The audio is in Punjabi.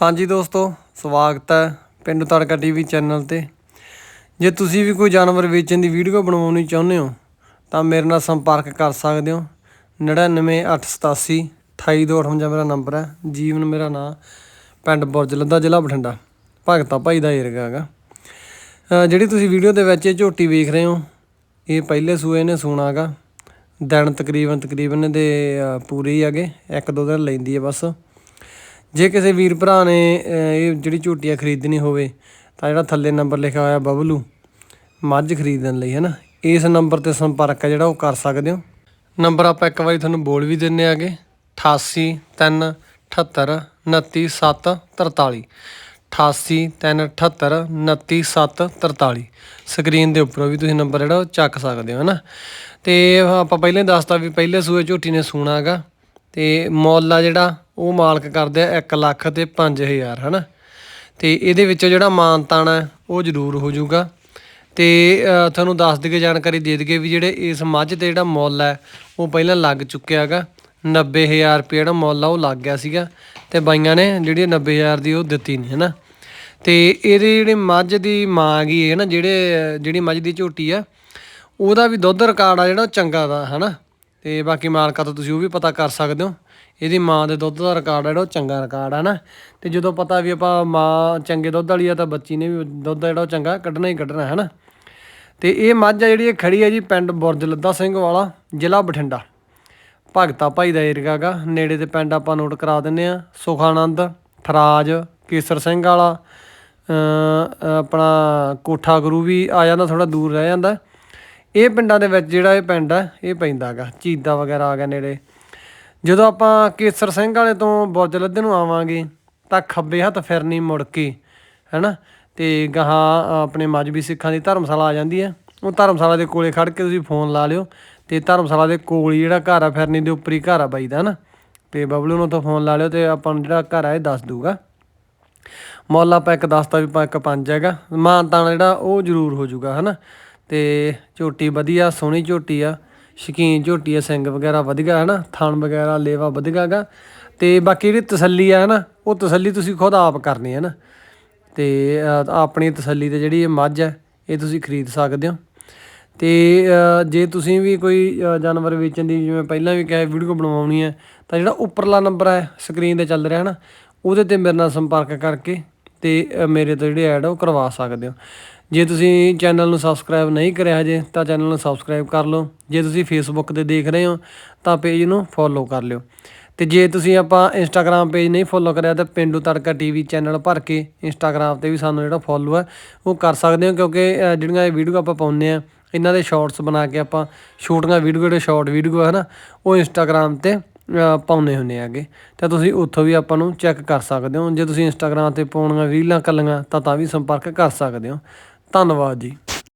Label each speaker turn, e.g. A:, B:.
A: ਹਾਂਜੀ ਦੋਸਤੋ, ਸਵਾਗਤ ਹੈ ਪਿੰਡ ਤੜਕਾ ਟੀਵੀ ਚੈਨਲ ਤੇ। ਜੇ ਤੁਸੀਂ ਵੀ ਕੋਈ ਜਾਨਵਰ ਵੇਚਣ ਦੀ ਵੀਡੀਓ ਬਣਵਾਉਣੀ ਚਾਹੁੰਦੇ ਹੋ, ਤਾਂ ਮੇਰੇ ਨਾਲ ਸੰਪਰਕ ਕਰ ਸਕਦੇ ਹੋ। 99887 28258 ਮੇਰਾ ਨੰਬਰ ਹੈ। ਜੀਵਨ ਮੇਰਾ ਨਾਮ ਪਿੰਡ ਬੁਰਜ ਲੱਦਾ ਜ਼ਿਲ੍ਹਾ ਬਠਿੰਡਾ। ਭਗਤਾ ਭਾਈ ਦਾ ਏਰੀਆ ਹੈਗਾ। ਜਿਹੜੀ ਤੁਸੀਂ ਵੀਡੀਓ ਦੇ ਵਿੱਚ ਇਹ ਝੋਟੀ ਵੇਖ ਰਹੇ ਹੋ, ਇਹ ਪਹਿਲੇ ਸੂਏ ਨੇ ਸੂਣਾਗਾ ਦਿਨ ਤਕਰੀਬਨ ਤਕਰੀਬਨ ਇਹਦੇ ਪੂਰੇ ਹੀ ਹੈਗੇ। ਇੱਕ ਦੋ ਦਿਨ ਲੈਂਦੀ ਹੈ ਬਸ। ਜੇ ਕਿਸੇ ਵੀਰ ਭਰਾ ਨੇ ਇਹ ਜਿਹੜੀ ਝੋਟੀਆਂ ਖਰੀਦਣੀ ਹੋਵੇ, ਤਾਂ ਜਿਹੜਾ ਥੱਲੇ ਨੰਬਰ ਲਿਖਿਆ ਹੋਇਆ ਬਬਲੂ, ਮੱਝ ਖਰੀਦਣ ਲਈ ਹੈ ਨਾ ਇਸ ਨੰਬਰ ਤੇ ਸੰਪਰਕ ਹੈ ਜਿਹੜਾ ਉਹ ਕਰ ਸਕਦੇ ਹੋ। ਨੰਬਰ ਆਪਾਂ ਇੱਕ ਵਾਰੀ ਤੁਹਾਨੂੰ ਬੋਲ ਵੀ ਦਿੰਨੇ ਆਗੇ। 88 3 78 29 7 43 88 3 78 29 7 43 ਸਕਰੀਨ ਦੇ ਉੱਪਰ ਵੀ ਤੁਸੀਂ ਨੰਬਰ ਜਿਹੜਾ ਉਹ ਚੱਕ ਸਕਦੇ ਹੋ ਹੈ ਨਾ ਤੇ ਆਪਾਂ ਪਹਿਲਾਂ ਹੀ ਦੱਸਤਾ ਵੀ ਪਹਿਲੇ ਸੂਏ ਝੋਟੀ ਨੇ ਸੂਣਾ ਹੈਗਾ। ਤੇ ਮੁੱਲ ਆ ਜਿਹੜਾ, ਉਹ ਮਾਲਕ ਕਰਦੇ ਆ 1 ਲੱਖ ਤੇ 5000 ਹਨਾ? ਤੇ ਇਹਦੇ ਵਿੱਚੋਂ ਜਿਹੜਾ ਮਾਨਤਾਨ ਹੈ ਉਹ ਜ਼ਰੂਰ ਹੋ ਜਾਊਗਾ। ਤੇ ਤੁਹਾਨੂੰ ਦੱਸ ਦਈਏ, ਜਾਣਕਾਰੀ ਦੇ ਦਈਏ ਵੀ ਜਿਹੜੇ ਇਸ ਮੱਝ ਤੇ ਜਿਹੜਾ ਮੁੱਲ ਹੈ ਉਹ ਪਹਿਲਾਂ ਲੱਗ ਚੁੱਕਿਆ ਹੈਗਾ। 90000 ਰੁਪਏ ਜਿਹੜਾ ਮੁੱਲ ਆ, ਉਹ ਲੱਗ ਗਿਆ ਸੀਗਾ। ਤੇ ਬਾਈਆਂ ਨੇ ਜਿਹੜੀ 90000 ਦੀ, ਉਹ ਦਿੱਤੀ ਨਹੀਂ ਹਨਾ? ਤੇ ਇਹਦੇ ਜਿਹੜੀ ਮੱਝ ਦੀ ਮਾਂ ਗਈ ਹੈ ਨਾ, ਜਿਹੜੇ, ਜਿਹੜੀ ਮੱਝ ਦੀ ਝੋਟੀ ਆ, ਉਹਦਾ ਵੀ ਦੁੱਧ ਰਿਕਾਰਡ ਆ ਜਿਹੜਾ, ਉਹ ਚੰਗਾ ਦਾ, ਹਨਾ? ਤੇ ਬਾਕੀ ਮਾਲਕਾਂ ਤੋਂ ਤੁਸੀਂ ਉਹ ਵੀ ਪਤਾ ਕਰ ਸਕਦੇ ਹੋ। ਇਹਦੀ ਮਾਂ ਦੇ ਦੁੱਧ ਦਾ ਰਿਕਾਰਡ ਆ ਜਿਹੜਾ, ਉਹ ਚੰਗਾ ਰਿਕਾਰਡ ਹੈ ਨਾ। ਤੇ ਜਦੋਂ ਪਤਾ ਵੀ ਆਪਾਂ ਮਾਂ ਚੰਗੇ ਦੁੱਧ ਵਾਲੀ ਆ ਤਾਂ ਬੱਚੀ ਨੇ ਵੀ ਦੁੱਧ ਜਿਹੜਾ ਉਹ ਚੰਗਾ ਕੱਢਣਾ ਹੀ ਕੱਢਣਾ ਹੈ ਨਾ ਤੇ ਇਹ ਮੱਝ ਆ ਜਿਹੜੀ, ਇਹ ਖੜੀ ਹੈ ਜੀ ਪਿੰਡ ਬੁਰਜ ਲੱਦਾ ਸਿੰਘ ਵਾਲਾ, ਜ਼ਿਲ੍ਹਾ ਬਠਿੰਡਾ। ਭਗਤਾ ਭਾਈ ਦਾ ਏਰੀਆ ਗਾ ਨੇੜੇ ਦੇ ਪਿੰਡ ਆਪਾਂ ਨੋਟ ਕਰਾ ਦਿੰਨੇ ਆ। ਸੁਖਾਨੰਦ, ਥਰਾਜ, ਕੇਸਰ ਸਿੰਘ ਵਾਲਾ ਆਪਣਾ ਕੋਠਾ ਗੁਰੂ ਵੀ ਆ ਜਾਂਦਾ ਥੋੜਾ ਦੂਰ ਰਹਿ ਜਾਂਦਾ। ਇਹ ਪਿੰਡਾਂ ਦੇ ਵਿੱਚ ਜਿਹੜਾ ਇਹ ਪਿੰਡ ਹੈ ਇਹ ਪੈਂਦਾ ਗਾ ਚੀਦਾ ਵਗੈਰਾ ਆ ਗਿਆ ਨੇੜੇ। ਜਦੋਂ ਆਪਾਂ ਕੇਸਰ ਸਿੰਘ ਵਾਲੇ ਤੋਂ ਬੁਰਜ ਲੱਦੇ ਨੂੰ ਆਵਾਂਗੇ, ਤਾਂ ਖੱਬੇ ਹੱਥ ਫਿਰਨੀ ਮੁੜ ਕੇ, ਹੈਨਾ? ਤੇ ਗਾਹਾਂ ਆਪਣੇ ਮਜਬੀ ਸਿੱਖਾਂ ਦੀ ਧਰਮਸ਼ਾਲਾ ਆ ਜਾਂਦੀ ਹੈ ਉਹ ਧਰਮਸ਼ਾਲਾ ਦੇ ਕੋਲੇ ਖੜ ਕੇ ਤੁਸੀਂ ਫੋਨ ਲਾ ਲਿਓ, ਤੇ ਧਰਮਸ਼ਾਲਾ ਦੇ ਕੋਲ ਹੀ ਜਿਹੜਾ ਘਰ ਆ, ਫਿਰਨੀ ਦੇ ਉੱਪਰ ਹੀ ਘਰ ਆ ਬਾਈ ਦਾ, ਹਨਾ? ਤੇ ਬਬਲੂ ਨੂੰ ਤਾਂ ਫੋਨ ਲਾ ਲਿਓ ਤੇ ਆਪਾਂ ਨੂੰ ਜਿਹੜਾ ਘਰ ਆ, ਇਹ ਦੱਸ ਦੂਗਾ ਮੌਲਾ ਆਪਾਂ ਇੱਕ ਦੱਸਤਾ ਵੀ ਆਪਾਂ ਇੱਕ ਪੰਜ ਹੈਗਾ। ਮਾਨਤਾਨ ਜਿਹੜਾ, ਉਹ ਜ਼ਰੂਰ ਹੋ ਜਾਊਗਾ, ਹਨਾ? ਤੇ ਝੋਟੀ ਵਧੀਆ, ਸੋਹਣੀ ਝੋਟੀ ਆ। ਸ਼ਕੀਨ ਝੋਟੀ ਆ ਸਿੰਘ ਵਗੈਰਾ ਵਧੀਆ, ਹਨਾ? ਥਣ ਵਗੈਰਾ, ਲੇਵਾ ਵਧੀਆ ਹੈਗਾ ਤੇ ਬਾਕੀ ਜਿਹੜੀ ਤਸੱਲੀ ਆ, ਹਨਾ, ਉਹ ਤਸੱਲੀ ਤੁਸੀਂ ਖੁਦ ਆਪ ਕਰਨੀ ਹੈ ਨਾ ਤੇ ਆਪਣੀ ਤਸੱਲੀ ਤੇ ਜਿਹੜੀ ਇਹ ਮੱਝ ਹੈ ਇਹ ਤੁਸੀਂ ਖਰੀਦ ਸਕਦੇ ਹੋ। ਤੇ ਜੇ ਤੁਸੀਂ ਵੀ ਕੋਈ ਜਾਨਵਰ ਵੇਚਣ ਦੀ ਜਿਵੇਂ ਪਹਿਲਾਂ ਵੀ ਕਿਹਾ, ਵੀਡੀਓ ਬਣਵਾਉਣੀ ਹੈ ਤਾਂ ਜਿਹੜਾ ਉੱਪਰਲਾ ਨੰਬਰ ਹੈ ਸਕਰੀਨ ਤੇ ਚੱਲ ਰਿਹਾ ਹੈ ਨਾ ਉਹਦੇ ਤੇ ਮੇਰੇ ਨਾਲ ਸੰਪਰਕ ਕਰਕੇ ਤੇ ਮੇਰੇ ਤੋਂ ਜਿਹੜੇ ਐਡ ਉਹ ਕਰਵਾ ਸਕਦੇ ਹੋ। ਜੇ ਤੁਸੀਂ ਚੈਨਲ ਨੂੰ ਸਬਸਕ੍ਰਾਈਬ ਨਹੀਂ ਕਰਿਆ ਹਜੇ ਤਾਂ ਚੈਨਲ ਨੂੰ ਸਬਸਕ੍ਰਾਈਬ ਕਰ ਲਓ। ਜੇ ਤੁਸੀਂ ਫੇਸਬੁੱਕ ਤੇ ਦੇਖ ਰਹੇ ਹੋ ਤਾਂ ਪੇਜ ਨੂੰ ਫੋਲੋ ਕਰ ਲਿਓ। ਤੇ ਜੇ ਤੁਸੀਂ ਆਪਾਂ ਇੰਸਟਾਗ੍ਰam ਪੇਜ ਨਹੀਂ ਫੋਲੋ ਕਰਿਆ ਤਾਂ ਪਿੰਡੂ ਤੜਕਾ ਟੀਵੀ ਚੈਨਲ ਭਰ ਕੇ ਇੰਸਟਾਗ੍ਰam ਤੇ ਵੀ ਸਾਨੂੰ ਜਿਹੜਾ ਫੋਲੋ ਹੈ ਉਹ ਕਰ ਸਕਦੇ ਹੋ। ਕਿਉਂਕਿ ਜਿਹੜੀਆਂ ਇਹ ਵੀਡੀਓ ਆਪਾਂ ਪਾਉਂਦੇ ਆ ਇਹਨਾਂ ਦੇ ਸ਼ਾਰਟਸ ਬਣਾ ਕੇ ਆਪਾਂ ਛੋਟੀਆਂ ਵੀਡੀਓ ਜਿਹੜੇ ਸ਼ਾਰਟ ਵੀਡੀਓ ਹੈ ਨਾ ਉਹ ਇੰਸਟਾਗ੍ਰam ਤੇ ਅ, ਪਾਉਂਦੇ ਹੁੰਦੇ ਆਗੇ ਤਾਂ ਤੁਸੀਂ ਉੱਥੋਂ ਵੀ ਆਪਾਂ ਨੂੰ ਚੈੱਕ ਕਰ ਸਕਦੇ ਹੋ। ਜੇ ਤੁਸੀਂ ਇੰਸਟਾਗ੍ਰam ਤੇ ਪਾਉਣੀਆਂ ਰੀਲਾਂ ਕੱਲੀਆਂ ਤਾਂ ਤਾਂ ਵੀ ਸੰਪਰਕ ਕਰ ਸਕਦੇ ਹੋ। ਧੰਨਵਾਦ ਜੀ।